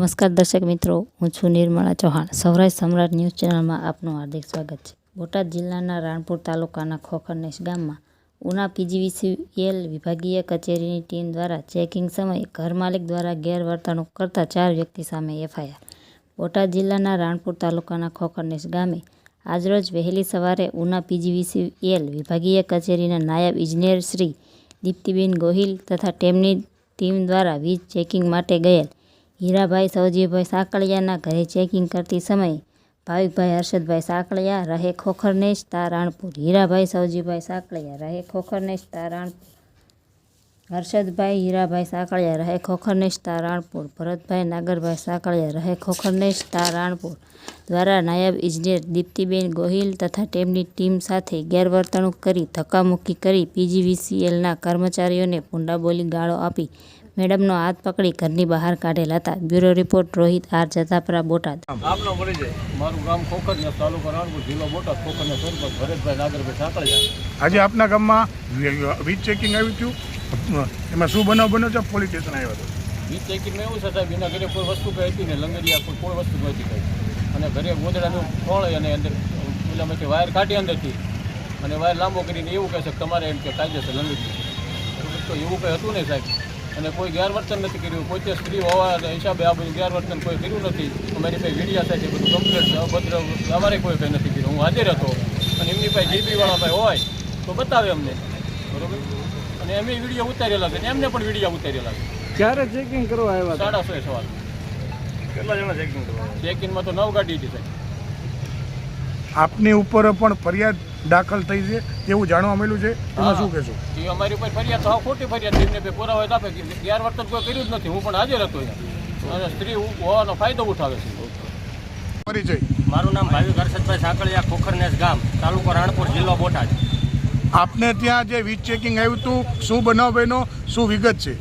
નમસ્કાર દર્શક મિત્રો, હું છું નિર્મળા ચૌહાણ. સૌરાષ્ટ્ર સમ્રાટ ન્યૂઝ ચેનલમાં આપનું હાર્દિક સ્વાગત છે. બોટાદ જિલ્લાના રાણપુર તાલુકાના ખોખરનેશ ગામમાં ઉના પીજીવીસીએલ વિભાગીય કચેરીની ટીમ દ્વારા ચેકિંગ સમયે ઘરમાલિક દ્વારા ગેરવર્તણૂક કરતા ચાર વ્યક્તિ સામે એફઆઈઆર. બોટાદ જિલ્લાના રાણપુર તાલુકાના ખોખરનેશ ગામે આજરોજ વહેલી સવારે ઉના પીજીવીસીએલ વિભાગીય કચેરીના નાયબ ઇજનેર શ્રી દીપ્તિબેન ગોહિલ તથા તેમની ટીમ દ્વારા વીજ ચેકિંગ માટે ગયેલ હીરાભાઈ સૌજીભાઈ સાંકળિયાના ઘરે ચેકિંગ કરતી સમયે ભાવિકભાઈ હર્ષદભાઈ સાંકળિયા રહે ખોખરનેશ તારાણપુર. હીરાભાઈ સૌજીભાઈ સાંકળિયા રહે ખોખરનેશ તારાણપુર. હર્ષદભાઈ હીરાભાઈ સાંકળિયા રહે ખોખરનેશ તારાણપુર. ભરતભાઈ નાગરભાઈ સાંકળિયા રહે ખોખરનેશ તારાણપુર દ્વારા નાયબ ઇજનેર દીપ્તિબેન ગોહિલ તથા તેમની ટીમ સાથે ગેરવર્તણૂક કરી ધક્કામુક્કી કરી પીજીવીસીએલના કર્મચારીઓને પુંડાબોલી ગાળો આપી મેડમનો હાથ પકડી ઘરની બહાર કાઢેલ હતા. Bureau report Rohit R Jatapara Botad. આપનો મળી જાય મારું ગામ ખોખરિયા તાલુકા રાણપુર જિલ્લો બોટાદ. ખોખરિયા સરપંચ ભરતભાઈ નાગરભાઈ સાંકળિયા આજે આપના ગામમાં વીજ ચેકિંગ આવ્યું હતું. એમાં શું બનાવ બન્યો છે? પોલીસ સ્ટેશન આવ્યો હતો. વીજ ચેકિંગમાં એવું છે સાહેબ એના ઘરે કોઈ વસ્તુ કંઈ હતી ને લંગરિયા કોઈ કોઈ વસ્તુ નહોતી કંઈ. અને ઘરે ગોદડાનું ફળ અને અંદર પેલામાંથી વાયર કાઢી અંદરથી. અને વાયર લાંબો કરીને એવું કહે છે કે તમારે એમ કે કાયદેસર લંગરી તો એવું કંઈ હતું નહીં સાહેબ? અને કોઈ ગેરવર્તન નથી કર્યું. કોઈ તે સ્ત્રી હોવા હિસાબે આ બધું ગેરવર્તન કોઈ કર્યું નથી. અમારી પાસે વીડિયા થાય છે બધું કમ્પ્લેટ છે. અભદ્ર અમારે કોઈ કંઈ નથી કર્યું. હું હાજર હતો. અને એમની પાસે જીબીવાળા ભાઈ હોય તો બતાવે અમને. બરોબર? અને એમ વીડિયો ઉતારેલા છે. અને એમને પણ વીડિયો ઉતારેલા છે. ક્યારે ચેકિંગ કરવા આવ્યા સાડા સો સવાલ કેટલા જણા ચેકિંગ કરવા ચેકિંગમાં તો નવ ગાડી હતી સાહેબ. આપની ઉપર પણ ફરિયાદ દાખલ થઈ છે એવું જાણવા મળ્યું છે. એમાં શું કહેશો? એ અમારી ઉપર ફરિયાદ તો ખોટી ફરિયાદ છે. એમને બે પુરાવા આપે કે ગેરવર્તન કોઈ કર્યું જ નથી. હું પણ હાજર હતો અને સ્ત્રી હોવાનો ફાયદો ઉઠાવે છે. પરિચય. મારું નામ ભાવિક હર્ષદભાઈ સાંકળિયા ખોખરનેસ ગામ તાલુકો રાણપુર જિલ્લો બોટાદ. આપને ત્યાં જે વીજ ચેકિંગ આવ્યું હતું શું બનાવ બન્યો શું વિગત છે?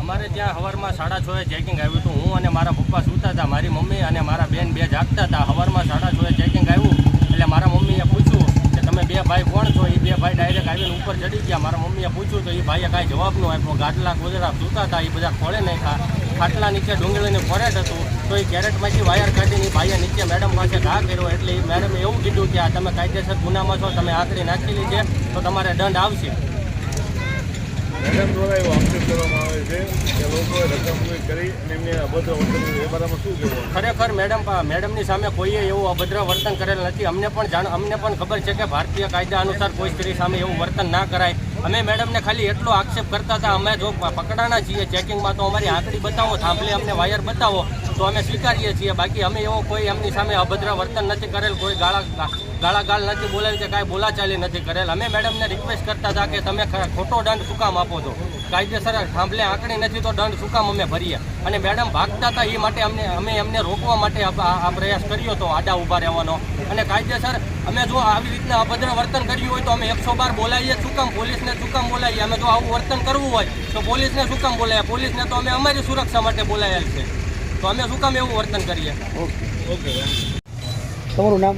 અમારે ત્યાં હવારમાં સાડા છએ ચેકિંગ આવ્યું હતું. હું અને મારા પપ્પા સૂતા હતા મારી મમ્મી અને મારા બેન બે જાગતા હતા. હવારમાં સાડા છએ ચેકિંગ આવ્યું એટલે મારા મમ્મીએ પૂછ્યું કે તમે બે ભાઈ કોણ છો એ બે ભાઈ ડાયરેક્ટ આવીને ઉપર ચડી ગયા. મારા મમ્મીએ પૂછ્યું તો એ ભાઈએ કાંઈ જવાબ ન આપ્યો. ગાટલા ગોદડા સૂતા હતા એ બધા ખોળે નાખ્યા. ખાટલા નીચે ડુંગળીને ફોરેટ હતું. તો એ કેરેટમાંથી વાયર કાઢીને ભાઈએ નીચે મેડમ પાસે ઘા કર્યો. એટલે એ મેડમે એવું કીધું કે આ તમે કાયદેસર ગુનામાં છો, તમે આકરી નાખેલી છે, તો તમારે દંડ આવશે. મેડમ દ્વારા એવો આક્ષેપ કરવામાં આવે છે કે લોકોએ રકમ કરી અને એમને અભદ્ર વર્તન એ બારામાં શું કહેવું ખરેખર મેડમ મેડમની સામે કોઈએ એવું અભદ્ર વર્તન કરેલ નથી. અમને પણ જાણ, અમને પણ ખબર છે કે ભારતીય કાયદા અનુસાર કોઈ સ્ત્રી સામે એવું વર્તન ના કરાય. અમે મેડમને ખાલી એટલો આક્ષેપ કરતા હતા, અમે જો પકડાના છીએ ચેકિંગમાં, તો અમારી આંકડી બતાવો, થાંભલે અમને વાયર બતાવો. તો અમે સ્વીકારીએ છીએ. બાકી અમે એવો કોઈ એમની સામે અભદ્ર વર્તન નથી કરેલ, કોઈ ગાળા ગાળા ગાળ નથી બોલાવી કે કાંઈ બોલાચાલી નથી કરેલ. અમે મેડમને રિક્વેસ્ટ કરતા હતા કે તમે ખોટો દંડ શું કામ આપો છો. કાયદેસર થાંભલે આંકડી નથી તો દંડ શું કામ અમે ભરીએ. અને મેડમ ભાગતા હતા એ માટે અમને, અમે એમને રોકવા માટે આ પ્રયાસ કર્યો હતો, આડા ઊભા રહેવાનો. અને કાયદેસર અમે જો આવી રીતના અભદ્ર વર્તન કર્યું હોય તો અમે એકસો બાર બોલાવીએ શું પોલીસને શું બોલાવીએ અમે જો આવું વર્તન કરવું હોય તો પોલીસને શું કામ બોલાવીએ પોલીસને તો અમે અમારી સુરક્ષા માટે બોલાયેલ છે. તો અમે શું કામ એવું વર્તન કરીએ? તમારું નામ?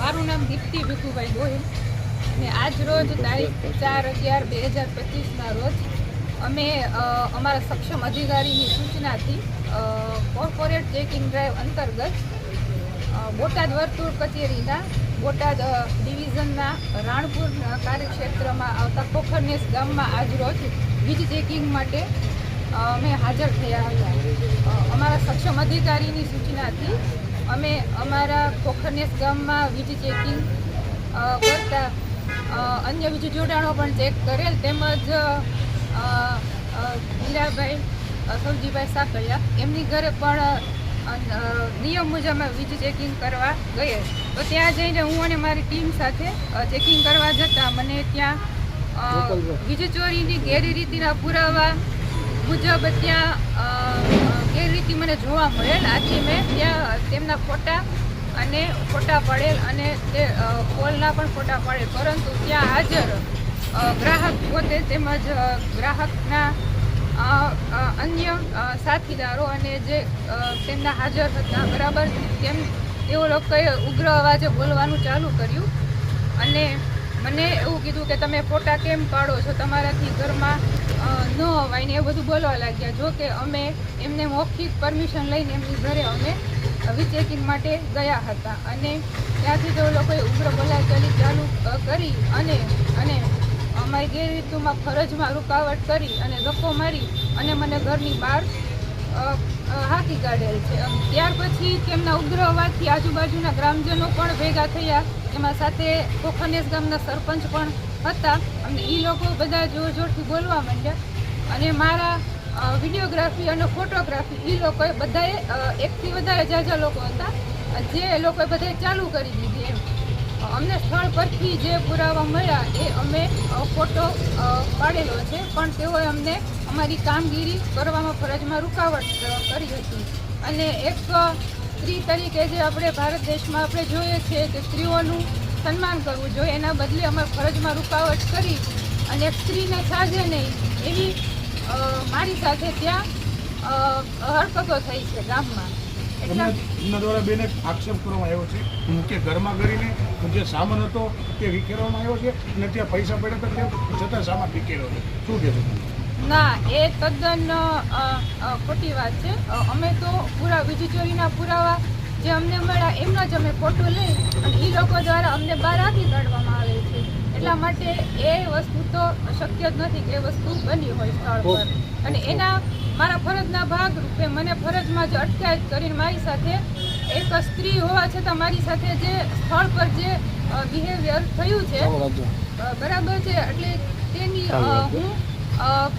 મારું નામ દીપ્તિ ભીખુભાઈ ગોહિલ. ને આજ રોજ તારીખ ચાર અગિયાર બે હજાર પચીસના રોજ અમે અમારા સક્ષમ અધિકારીની સૂચનાથી કોર્પોરેટ ચેકિંગ ડ્રાઈવ અંતર્ગત બોટાદ વર્તુળ કચેરીના બોટાદ ડિવિઝનના રાણપુર કાર્યક્ષેત્રમાં આવતા પોખરનેસ ગામમાં આજ રોજ વીજ ચેકિંગ માટે અમે હાજર થયા હતા. અમારા સક્ષમ અધિકારીની સૂચનાથી અમે અમારા પોખરનેસ ગામમાં વીજ ચેકિંગ કરતા અન્ય વીજ જોડાણો પણ ચેક કરેલ તેમજ હીરાભાઈ સૌજીભાઈ સાકરિયા એમની ઘરે પણ નિયમ મુજબ વીજ ચેકિંગ કરવા ગયે. તો ત્યાં જઈને હું અને મારી ટીમ સાથે ચેકિંગ કરવા જતાં મને ત્યાં વીજ ચોરીની ગેરરીતિના પુરાવા મુજબ ત્યાં ગેરરીતિ મને જોવા મળેલ, આથી મેં ત્યાં તેમના ફોટા અને ફોટા પડેલ અને તે કોલના પણ ફોટા પડેલ. પરંતુ ત્યાં હાજર ગ્રાહક પોતે તેમજ ગ્રાહકના અન્ય સાથીદારો અને જે તેમના હાજર હતા, બરાબર? તેમ, તેઓ લોકોએ ઉગ્ર અવાજે બોલવાનું ચાલુ કર્યું અને મને એવું કીધું કે તમે ફોટા કેમ પાડો છો? તમારાથી ઘરમાં ન અવાય એ બધું બોલવા લાગ્યા. જો કે અમે એમને મૌખિક પરમિશન લઈને એમની ઘરે અમે વિચેકિંગ માટે ગયા હતા. અને ત્યાંથી તો લોકોએ ઉગ્ર બોલાચાલી ચાલુ કરી અને અને અમારી ગેરરીતુમાં ફરજમાં રૂકાવટ કરી અને ગપ્પો મારી અને મને ઘરની બહાર હાંકી કાઢેલ છે. ત્યાર પછી તેમના ઉગ્ર અવાજથી આજુબાજુના ગ્રામજનો પણ ભેગા થયા. એમાં સાથે કોખનેસ ગામના સરપંચ પણ હતા. અને એ લોકો બધા જોર જોરથી બોલવા માંડ્યા. અને મારા વિડીયોગ્રાફી અને ફોટોગ્રાફી એ લોકોએ બધાએ એકથી વધારે જાજા લોકો હતા. જે લોકોએ બધાએ ચાલુ કરી દીધી એમ. અમને સ્થળ પરથી જે પુરાવા મળ્યા એ અમે ફોટો પાડેલો છે. પણ તેઓએ અમને અમારી કામગીરી કરવામાં ફરજમાં રૂકાવટ કરી હતી. અને એક સ્ત્રી તરીકે જે આપણે ભારત દેશમાં આપણે જોઈએ છીએ કે સ્ત્રીઓનું સન્માન કરવું જોઈએ, એના બદલે અમે ફરજમાં રૂકાવટ કરી અને સ્ત્રીને સાજે નહીં, એવી મારી સાથે ત્યાં હરકતો થઈ છે ગામમાં. તમને એમના દ્વારા બેને આક્ષેપ કરવામાં આવ્યો છે કે ઘરમાં કરીને જે સામાન હતો તે વિખેરવામાં આવ્યો છે અને ત્યાં પૈસા પડ્યા હતા તે છતાં સામાન વિખેર્યો છે. શું કહેશો ના, એ તદ્દન ખોટી વાત છે. અમે તો પૂરા વીજ ચોરીના પુરાવા જે અમને મળ્યા એમનો જ અમે ફોટો લઈ અને એ લોકો દ્વારા અમને બહાર આપી કાઢવામાં એટલા માટે એ વસ્તુ તો શક્ય જ નથી કે એ વસ્તુ બની હોય સ્થળ પર. અને એના મારા ફરજના ભાગરૂપે મને ફરજમાં જ અટકાયત કરીને મારી સાથે એક સ્ત્રી હોવા છતાં મારી સાથે જે સ્થળ પર જે બિહેવિયર થયું છે બરાબર છે. એટલે તેની હું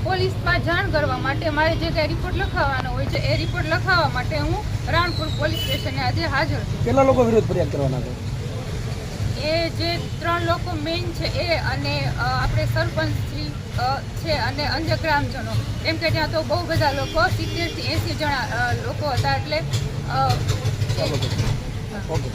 પોલીસમાં જાણ કરવા માટે મારે જે કાંઈ રિપોર્ટ લખાવવાનો હોય છે એ રિપોર્ટ લખાવવા માટે હું રાણપુર પોલીસ સ્ટેશને આજે હાજર છું. કેટલા લોકો વિરોધ ફરિયાદ કરવાના છે? જે ત્રણ લોકો મેઇન છે એ અને આપણે સરપંચ છે અને અન્ય ગ્રામજનો. કેમ કે ત્યાં તો બહુ બધા લોકો, સિત્તેરથી એંસી જણા લોકો હતા એટલે ઓકે.